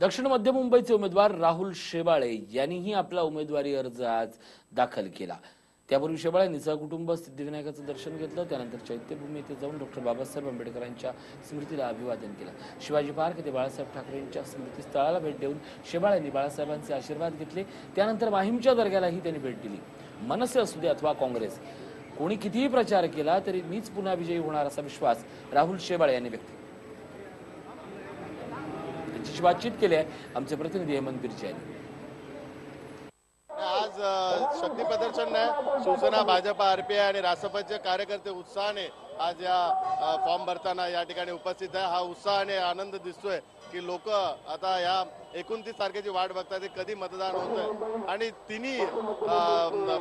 दक्षिण मध्य मुंबईचे उमेदवार राहुल शेवाळे यांनीही आपला उमेदवारी अर्ज आज दाखल केला. त्यापूर्वी शेवाळ्यांनी कुटुंब सहकुटुंब सिद्धिविनायकाचं दर्शन घेतलं त्यानंतर चैत्यभूमी येथे जाऊन डॉक्टर बाबासाहेब आंबेडकरांच्या स्मृतीला अभिवादन केलं. शिवाजी पार्क येथे बाळासाहेब ठाकरेंच्या स्मृतीस्थळाला भेट देऊन शेवाळ्यांनी बाळासाहेबांचे आशीर्वाद घेतले. त्यानंतर माहीमच्या दर्ग्यालाही त्यांनी भेट दिली. मनसे असू दे अथवा काँग्रेस कोणी कितीही प्रचार केला तरी मीच पुन्हा विजयी होणार असा विश्वास राहुल शेवाळे यांनी व्यक्त केला. त्यांच्याशी बातचीत केली आहे. आमचे प्रतिनिधी हेमंत बिर्चे यांनी आज शक्ती प्रदर्शन आहे. शिवसेना भाजपा आरपीआय आणि रासपचे कार्यकर्ते उत्साहाने आज या फॉर्म भरताना या ठिकाणी उपस्थित आहे. हा उत्साह आणि आनंद दिसतोय की लोक आता या एकोणतीस तारखेची वाट बघतात कधी मतदान होतंय. आणि तिन्ही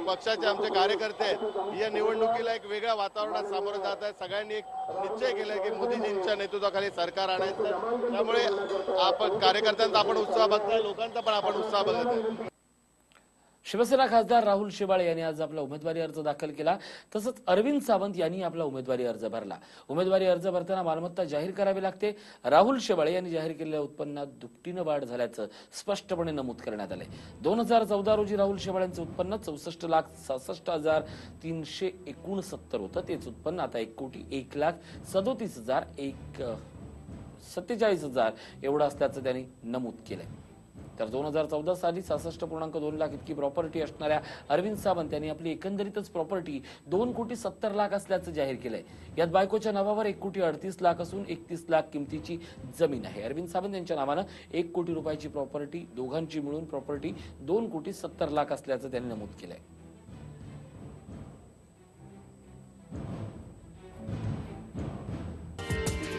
पक्षाचे आमचे कार्यकर्ते या निवडणुकीला एक वेगळ्या वातावरणात सामोरे जात आहेत. सगळ्यांनी एक निश्चय केलाय की मोदीजींच्या नेतृत्वाखाली सरकार आणायचं त्यामुळे आपण कार्यकर्त्यांचा आपण उत्साह बघतोय लोकांचा पण आपण उत्साह बघत आहे शिवसेना खासदार राहुल शेवाळे यांनी आज आपला उमेदवारी अर्ज दाखल केला. तसंच अरविंद सावंत यांनी आपला उमेदवारी अर्ज भरला. उमेदवारी अर्ज भरताना मालमत्ता जाहीर करावी लागते. राहुल शेवाळे यांनी जाहीर केलेल्या उत्पन्नात दुपटीनं वाढ झाल्याचं स्पष्टपणे नमूद करण्यात आलंय. दोन हजार चौदा रोजी राहुल शेवाळ्यांचं उत्पन्न चौसष्ट लाख सहासष्ट हजार तीनशे एकोणसत्तर होतं. तेच उत्पन्न आता एक कोटी एक लाख सदोतीस हजार एक सत्तेचाळीस हजार एवढं असल्याचं त्यांनी नमूद केलंय. तर दोन हजार चौदा साली सहासष्ट पूर्णांक दोन लाख इतकी प्रॉपर्टी असणाऱ्या अरविंद सावंत यांनी आपली एकंदरीतच प्रॉपर्टी दोन कोटी सत्तर लाख असल्याचं जाहीर केलंय. यात बायकोच्या नावावर एक कोटी अडतीस लाख असून एकतीस लाख किमतीची जमीन आहे. अरविंद सावंत यांच्या नावानं एक कोटी रुपयाची प्रॉपर्टी दोघांची मिळून प्रॉपर्टी दोन कोटी सत्तर लाख असल्याचं त्यांनी नमूद केलंय.